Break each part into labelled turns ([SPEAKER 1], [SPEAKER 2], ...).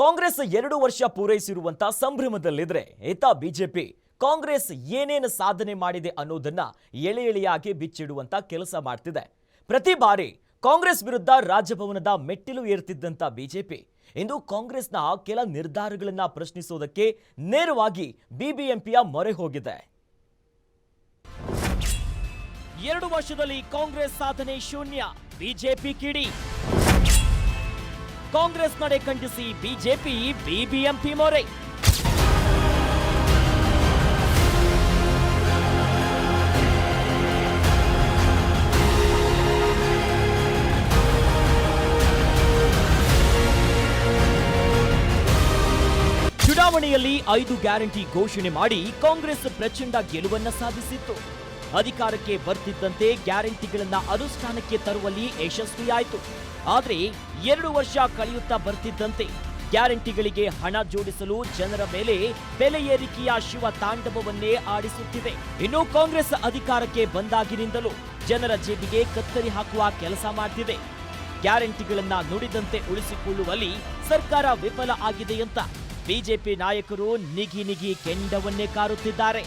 [SPEAKER 1] ಕಾಂಗ್ರೆಸ್ ಎರಡು ವರ್ಷ ಪೂರೈಸಿರುವಂತ ಸಂಭ್ರಮದಲ್ಲಿದ್ರೆ ಇತ್ತ ಬಿಜೆಪಿ ಕಾಂಗ್ರೆಸ್ ಏನೇನು ಸಾಧನೆ ಮಾಡಿದೆ ಅನ್ನೋದನ್ನ ಎಳೆ ಎಳೆಯಾಗಿ ಬಿಚ್ಚಿಡುವಂತ ಕೆಲಸ ಮಾಡ್ತಿದೆ. ಪ್ರತಿ ಬಾರಿ ಕಾಂಗ್ರೆಸ್ ವಿರುದ್ಧ ರಾಜಭವನದ ಮೆಟ್ಟಿಲು ಏರ್ತಿದ್ದಂತ ಬಿಜೆಪಿ ಇಂದು ಕಾಂಗ್ರೆಸ್ನ ಕೆಲ ನಿರ್ಧಾರಗಳನ್ನ ಪ್ರಶ್ನಿಸೋದಕ್ಕೆ ನೇರವಾಗಿ ಬಿಬಿಎಂಪಿಯ ಮೊರೆ ಹೋಗಿದೆ. ಎರಡು ವರ್ಷದಲ್ಲಿ ಕಾಂಗ್ರೆಸ್ ಸಾಧನೆ ಶೂನ್ಯ, ಬಿಜೆಪಿ ಕಿಡಿ. ಕಾಂಗ್ರೆಸ್ ನಡೆ ಖಂಡಿಸಿ ಬಿಜೆಪಿ, ಬಿಬಿಎಂಪಿ ಮೊರೆ. ಚುನಾವಣೆಯಲ್ಲಿ ಐದು ಗ್ಯಾರಂಟಿ ಘೋಷಣೆ ಮಾಡಿ ಕಾಂಗ್ರೆಸ್ ಪ್ರಚಂಡ ಗೆಲುವನ್ನ ಸಾಧಿಸಿತ್ತು. ಅಧಿಕಾರಕ್ಕೆ ಬರ್ತಿದ್ದಂತೆ ಗ್ಯಾರಂಟಿಗಳನ್ನ ಅನುಷ್ಠಾನಕ್ಕೆ ತರುವಲ್ಲಿ ಯಶಸ್ವಿಯಾಯಿತು. ಆದರೆ ಎರಡು ವರ್ಷ ಕಳೆಯುತ್ತಾ ಬರ್ತಿದ್ದಂತೆ ಗ್ಯಾರಂಟಿಗಳಿಗೆ ಹಣ ಜೋಡಿಸಲು ಜನರ ಮೇಲೆ ಬೆಲೆ ಏರಿಕೆಯ ಶಿವ ತಾಂಡವವನ್ನೇ ಆಡಿಸುತ್ತಿದೆ. ಇನ್ನು ಕಾಂಗ್ರೆಸ್ ಅಧಿಕಾರಕ್ಕೆ ಬಂದಾಗಿನಿಂದಲೂ ಜನರ ಜೇಬಿಗೆ ಕತ್ತರಿ ಹಾಕುವ ಕೆಲಸ ಮಾಡ್ತಿದೆ. ಗ್ಯಾರಂಟಿಗಳನ್ನ ನುಡಿದಂತೆ ಉಳಿಸಿಕೊಳ್ಳುವಲ್ಲಿ ಸರ್ಕಾರ ವಿಫಲ ಆಗಿದೆ ಅಂತ. ಬಿಜೆಪಿ ನಾಯಕರು ನಿಗಿ ನಿಗಿ ಕೆಂಡವನ್ನೇ ಕಾರುತ್ತಿದ್ದಾರೆ.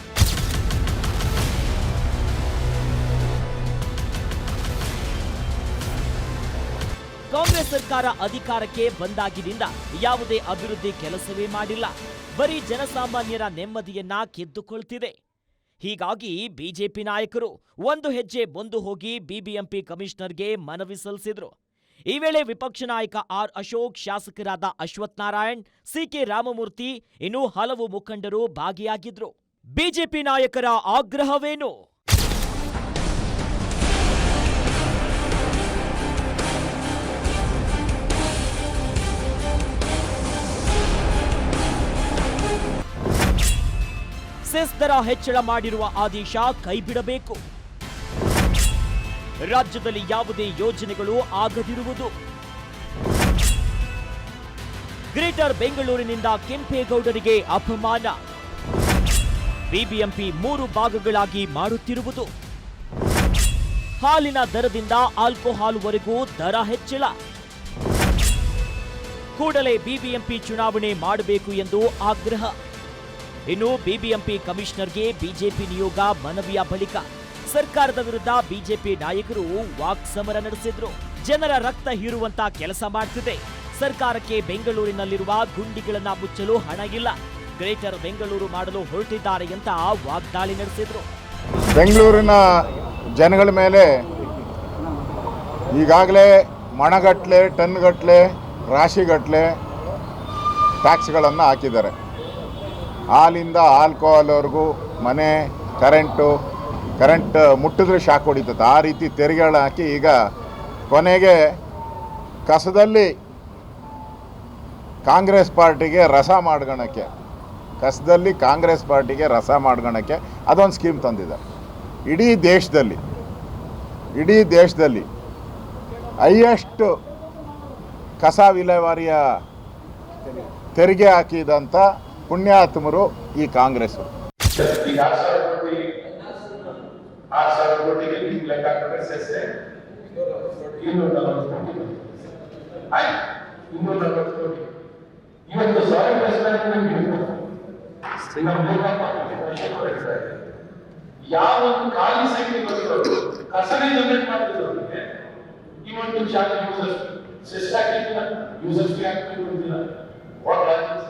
[SPEAKER 1] ಕಾಂಗ್ರೆಸ್ ಸರ್ಕಾರ ಅಧಿಕಾರಕ್ಕೆ ಬಂದಾಗಿನಿಂದ ಯಾವುದೇ ಅಭಿವೃದ್ಧಿ ಕೆಲಸವೇ ಮಾಡಿಲ್ಲ. ಬರೀ ಜನಸಾಮಾನ್ಯರ ನೆಮ್ಮದಿಯನ್ನ ಕಿದ್ದುಕೊಳ್ತಿದೆ ಹೀಗಾಗಿ ಬಿಜೆಪಿ ನಾಯಕರು ಒಂದು ಹೆಜ್ಜೆ ಮುಂದು ಹೋಗಿ ಬಿಬಿಎಂಪಿ ಕಮಿಷನರ್ಗೆ ಮನವಿ ಸಲ್ಲಿಸಿದ್ರು. ಈ ವೇಳೆ ವಿಪಕ್ಷ ನಾಯಕ ಆರ್ ಅಶೋಕ್, ಶಾಸಕರಾದ ಅಶ್ವಥ್ ನಾರಾಯಣ್, ಸಿಕೆ ರಾಮಮೂರ್ತಿ ಇನ್ನೂ ಹಲವು ಮುಖಂಡರು ಭಾಗಿಯಾಗಿದ್ರು. ಬಿಜೆಪಿ ನಾಯಕರ ಆಗ್ರಹವೇನು? ಸೆಸ್ ದರ ಹೆಚ್ಚಳ ಮಾಡಿರುವ ಆದೇಶ ಕೈಬಿಡಬೇಕು. ರಾಜ್ಯದಲ್ಲಿ ಯಾವುದೇ ಯೋಜನೆಗಳು ಆಗದಿರುವುದು. ಗ್ರೇಟರ್ ಬೆಂಗಳೂರಿನಿಂದ ಕೆಂಪೇಗೌಡರಿಗೆ ಅಪಮಾನ. ಬಿಬಿಎಂಪಿ ಮೂರು ಭಾಗಗಳಾಗಿ ಮಾಡುತ್ತಿರುವುದು. ಹಾಲಿನ ದರದಿಂದ ಆಲ್ಕೋಹಾಲ್ವರೆಗೂ ದರ ಹೆಚ್ಚಳ. ಕೂಡಲೇ ಬಿಬಿಎಂಪಿ ಚುನಾವಣೆ ಮಾಡಬೇಕು ಎಂದು ಆಗ್ರಹ. ಇನ್ನು ಬಿಬಿಎಂಪಿ ಕಮಿಷನರ್ಗೆ ಬಿಜೆಪಿ ನಿಯೋಗ ಮನವಿಯ ಬಳಿಕ ಸರ್ಕಾರದ ವಿರುದ್ಧ ಬಿಜೆಪಿ ನಾಯಕರು ವಾಕ್ಸಮರ ನಡೆಸಿದ್ರು. ಜನರ ರಕ್ತ ಹೀರುವಂತ ಕೆಲಸ ಮಾಡ್ತಿದೆ. ಸರ್ಕಾರಕ್ಕೆ ಬೆಂಗಳೂರಿನಲ್ಲಿರುವ ಗುಂಡಿಗಳನ್ನ ಮುಚ್ಚಲು ಹಣ ಇಲ್ಲ. ಗ್ರೇಟರ್ ಬೆಂಗಳೂರು ಮಾಡಲು ಹೊರಟಿದ್ದಾರೆ ಅಂತ ವಾಗ್ದಾಳಿ ನಡೆಸಿದ್ರು.
[SPEAKER 2] ಬೆಂಗಳೂರಿನ ಜನಗಳ ಮೇಲೆ ಈಗಾಗಲೇ ಮಣಗಟ್ಲೆ ಟನ್ಗಟ್ಲೆ ರಾಶಿಗಟ್ಲೆ ಟ್ಯಾಕ್ಸ್ಗಳನ್ನು ಹಾಕಿದ್ದಾರೆ. ಹಾಲಿಂದ ಆಲ್ಕೋಹಾಲ್ವರೆಗೂ ಮನೆ ಕರೆಂಟು ಕರೆಂಟ್ ಮುಟ್ಟಿದ್ರೆ ಶಾಕ್ ಹೊಡಿತದೆ. ಆ ರೀತಿ ತೆರಿಗೆಗಳು ಹಾಕಿ ಈಗ ಕೊನೆಗೆ ಕಸದಲ್ಲಿ ಕಾಂಗ್ರೆಸ್ ಪಾರ್ಟಿಗೆ ರಸ ಮಾಡ್ಕೊಳಕ್ಕೆ ಕಸದಲ್ಲಿ ಕಾಂಗ್ರೆಸ್ ಪಾರ್ಟಿಗೆ ರಸ ಮಾಡ್ಕೊಳಕ್ಕೆ ಅದೊಂದು ಸ್ಕೀಮ್ ತಂದಿದೆ. ಇಡೀ ದೇಶದಲ್ಲಿ ಇಡೀ ದೇಶದಲ್ಲಿ ಹೈಯೆಸ್ಟ್ ಕಸ ವಿಲೇವಾರಿಯ ತೆರಿಗೆ ಹಾಕಿದಂಥ ಪುಣ್ಯಾತ್ಮರು ಈ ಕಾಂಗ್ರೆಸ್ಸು.
[SPEAKER 3] ಈಗ ಆರು ಸಾವಿರ ಕೋಟಿ ಆಯ್ತು ಇನ್ನೂರ ನಲವತ್ತು ಕೋಟಿ. ಇವತ್ತು ಯಾವ ಒಂದು ಖಾಲಿ ಸಂಖ್ಯೆ ಬಂದಿರೋದು ಕಸನೇ ಜನರೇಟ್ ಮಾಡ್ತಿರೋರಿಗೆ ಇವತ್ತು ಶಾಲೆ ಯೂಸರ್ಸ್ ಸೆಸ್ ಹಾಕಿಲ್ಲ ಯೂಸರ್ಸ್ ಹಾಕಿ ಗೊತ್ತಿಲ್ಲ ವಾಟ್ ಲಾಜಿಕ್ಸ್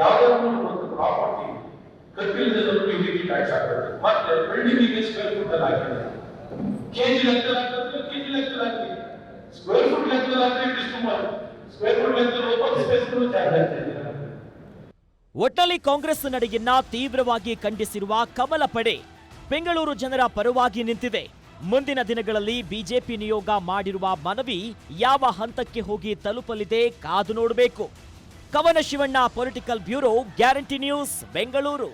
[SPEAKER 3] ಯಾವುದೋ ಒಂದು ಪ್ರಾಪರ್ಟಿ ಕಟ್ಟಿಲ್ಲದವರು ಇಲ್ಲಿ ಟ್ಯಾಕ್ಸ್ ಹಾಕ್ತಾರೆ ಮತ್ತೆ ಬಿಲ್ಡಿಂಗಿಗೆ ಸ್ಕ್ವೇರ್ ಫುಟ್ ಅಲ್ಲಿ ಹಾಕಿದ್ರೆ ಕೆಜಿ ಲೆಕ್ಕದಲ್ಲಿ ಹಾಕಿದ್ರೆ ಕೆಜಿ ಲೆಕ್ಕದಲ್ಲಿ ಹಾಕಿ. ಸ್ಕ್ವೇರ್ ಫುಟ್ ಲೆಕ್ಕದಲ್ಲಿ ಹಾಕಿದ್ರೆ ಇಷ್ಟು ಮಚ್ ಸ್ಕ್ವೇರ್ ಫುಟ್ ಲೆಕ್ಕದಲ್ಲಿ ಓಪನ್ ಸ್ಪೇಸ್ ಚಾರ್ಜ್ ಆಗ್ತಿದೆ
[SPEAKER 1] ಒಟ್ಟಲ್ಲಿ ಕಾಂಗ್ರೆಸ್ ನಡೆಯನ್ನ ತೀವ್ರವಾಗಿ ಖಂಡಿಸಿರುವ ಕಮಲ ಪಡೆ ಬೆಂಗಳೂರು ಜನರ ಪರವಾಗಿ ನಿಂತಿದೆ. ಮುಂದಿನ ದಿನಗಳಲ್ಲಿ ಬಿಜೆಪಿ ನಿಯೋಗ ಮಾಡಿರುವ ಮನವಿ ಯಾವ ಹಂತಕ್ಕೆ ಹೋಗಿ ತಲುಪಲಿದೆ ಕಾದು ನೋಡಬೇಕು. Kavana Shivanna political bureau guarantee news Bengaluru.